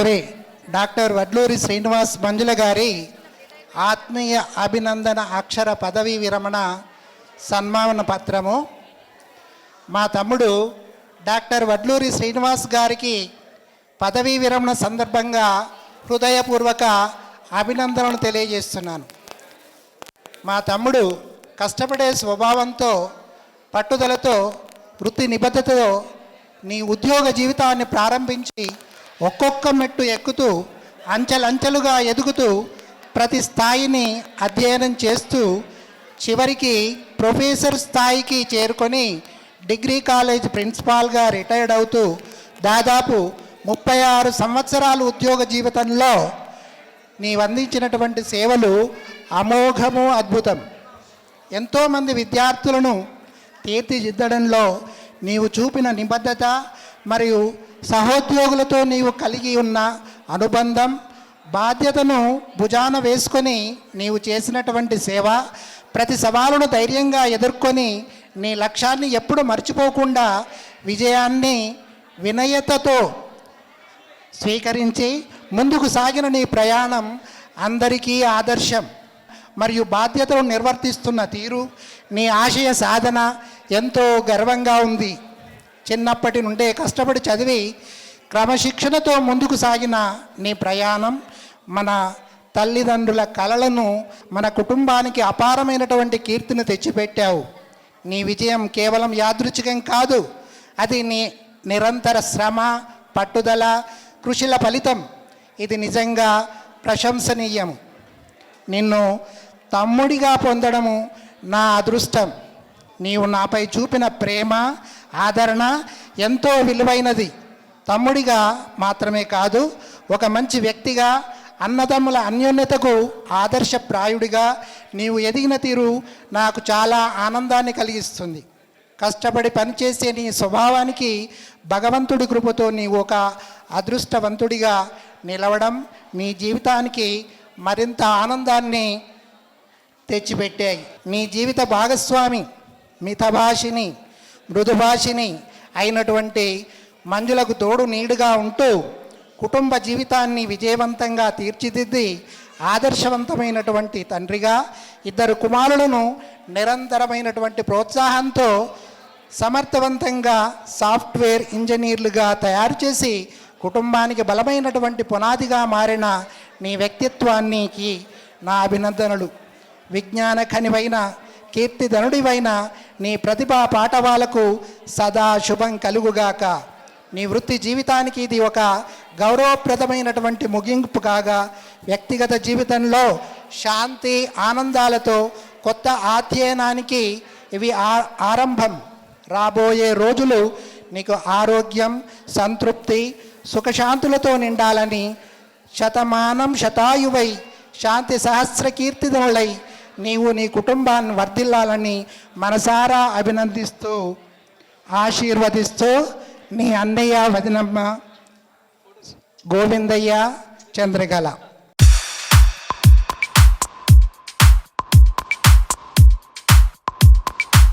Shri doctor Vadluri Srinivas Manjula గారి ఆత్మీయ అభినందన అక్షర పదవీ విరమణ సన్మాన పత్రము. మా తమ్ముడు డాక్టర్ వడ్లూరి శ్రీనివాస్ గారికి పదవీ విరమణ సందర్భంగా హృదయపూర్వక అభినందనలు తెలియజేస్తున్నాను. మా తమ్ముడు కష్టపడే స్వభావంతో పట్టుదలతో వృత్తి నిబద్ధతతో నీ ఉద్యోగ జీవితాన్ని ప్రారంభించి ఒక్కొక్క మెట్టు ఎక్కుతూ అంచెలంచెలుగా ఎదుగుతూ ప్రతి స్థాయిని అధ్యయనం చేస్తూ చివరికి ప్రొఫెసర్ స్థాయికి చేరుకొని డిగ్రీ కాలేజ్ ప్రిన్సిపాల్గా రిటైర్డ్ అవుతూ దాదాపు ముప్పై ఆరు సంవత్సరాలు ఉద్యోగ జీవితంలో నీవు అందించినటువంటి సేవలు అమోఘము అద్భుతం. ఎంతోమంది విద్యార్థులను తీర్చిదిద్దడంలో నీవు చూపిన నిబద్ధత మరియు సహోద్యోగులతో నీవు కలిగి ఉన్న అనుబంధం బాధ్యతను భుజాన వేసుకొని నీవు చేసినటువంటి సేవ ప్రతి సవాలును ధైర్యంగా ఎదుర్కొని నీ లక్ష్యాన్ని ఎప్పుడు మర్చిపోకుండా విజయాన్ని వినయతతో స్వీకరించి ముందుకు సాగిన నీ ప్రయాణం అందరికీ ఆదర్శం. మరియు బాధ్యతలు నిర్వర్తిస్తున్న తీరు నీ ఆశయ సాధన ఎంతో గర్వంగా ఉంది. చిన్నప్పటి నుండే కష్టపడి చదివి క్రమశిక్షణతో ముందుకు సాగిన నీ ప్రయాణం మన తల్లిదండ్రుల కలలను మన కుటుంబానికి అపారమైనటువంటి కీర్తిని తెచ్చిపెట్టావు. నీ విజయం కేవలం యాదృచ్ఛికం కాదు అది నీ నిరంతర శ్రమ పట్టుదల కృషిల ఫలితం. ఇది నిజంగా ప్రశంసనీయం నిన్ను తమ్ముడిగా పొందడము నా అదృష్టం. నీవు నాపై చూపిన ప్రేమ ఆదరణ ఎంతో విలువైనది. తమ్ముడిగా మాత్రమే కాదు ఒక మంచి వ్యక్తిగా అన్నదమ్ముల అన్యోన్యతకు ఆదర్శప్రాయుడిగా నీవు ఎదిగిన తీరు నాకు చాలా ఆనందాన్ని కలిగిస్తుంది. కష్టపడి పనిచేసే నీ స్వభావానికి భగవంతుడి కృపతో నీవు ఒక అదృష్టవంతుడిగా నిలవడం నీ జీవితానికి మరింత ఆనందాన్ని తెచ్చిపెట్టాయి. నీ జీవిత భాగస్వామి మితభాషిని మృదుభాషిని అయినటువంటి మంజులకు తోడు నీడుగా ఉంటూ కుటుంబ జీవితాన్ని విజయవంతంగా తీర్చిదిద్ది ఆదర్శవంతమైనటువంటి తండ్రిగా ఇద్దరు కుమారులను నిరంతరమైనటువంటి ప్రోత్సాహంతో సమర్థవంతంగా సాఫ్ట్వేర్ ఇంజనీర్లుగా తయారు చేసి కుటుంబానికి బలమైనటువంటి పునాదిగా మారిన నీ వ్యక్తిత్వానికి నా అభినందనలు. విజ్ఞాన ఖనివైన కీర్తిధనుడివైన నీ ప్రతిభా పాఠవాలకు సదా శుభం కలుగుగాక. నీ వృత్తి జీవితానికి ఇది ఒక గౌరవప్రదమైనటువంటి ముగింపు కాగా వ్యక్తిగత జీవితంలో శాంతి ఆనందాలతో కొత్త అధ్యయనానికి ఇవి ఆ- ఆరంభం. రాబోయే రోజులు నీకు ఆరోగ్యం సంతృప్తి సుఖశాంతులతో నిండాలని శతమానం శతాయువై శాంతి సహస్ర కీర్తిదనులై నీవు నీ కుటుంబాన్ని వర్ధిల్లాలని మనసారా అభినందిస్తూ ఆశీర్వదిస్తూ నీ అన్నయ్య వదినమ్మ గోవిందయ్య చంద్రకళ.